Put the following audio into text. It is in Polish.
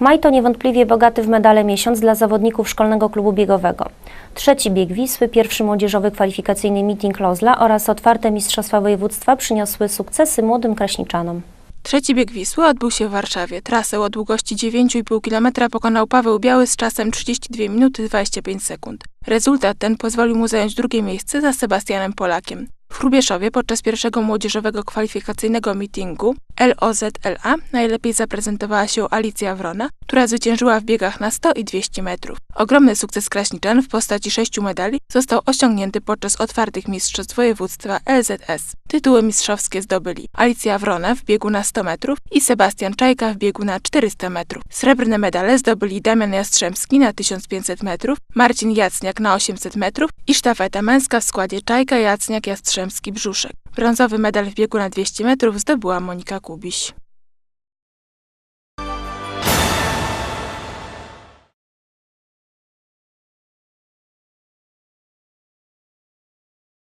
Maj to niewątpliwie bogaty w medale miesiąc dla zawodników Szkolnego Klubu Biegowego. Trzeci bieg Wisły, pierwszy młodzieżowy kwalifikacyjny meeting Lozla oraz otwarte Mistrzostwa Województwa przyniosły sukcesy młodym kraśniczanom. Trzeci bieg Wisły odbył się w Warszawie. Trasę o długości 9,5 km pokonał Paweł Biały z czasem 32 minuty 25 sekund. Rezultat ten pozwolił mu zająć drugie miejsce za Sebastianem Polakiem. W Hrubieszowie podczas pierwszego młodzieżowego kwalifikacyjnego meetingu LOZLA najlepiej zaprezentowała się Alicja Wrona, która zwyciężyła w biegach na 100 i 200 metrów. Ogromny sukces Kraśniczan w postaci sześciu medali został osiągnięty podczas otwartych mistrzostw województwa LZS. Tytuły mistrzowskie zdobyli Alicja Wrona w biegu na 100 metrów i Sebastian Czajka w biegu na 400 metrów. Srebrne medale zdobyli Damian Jastrzębski na 1500 metrów, Marcin Jacniak na 800 metrów i sztafeta męska w składzie Czajka, Jacniak, Jastrzębski, Brzuszek. Brązowy medal w biegu na 200 metrów zdobyła Monika Kubiś.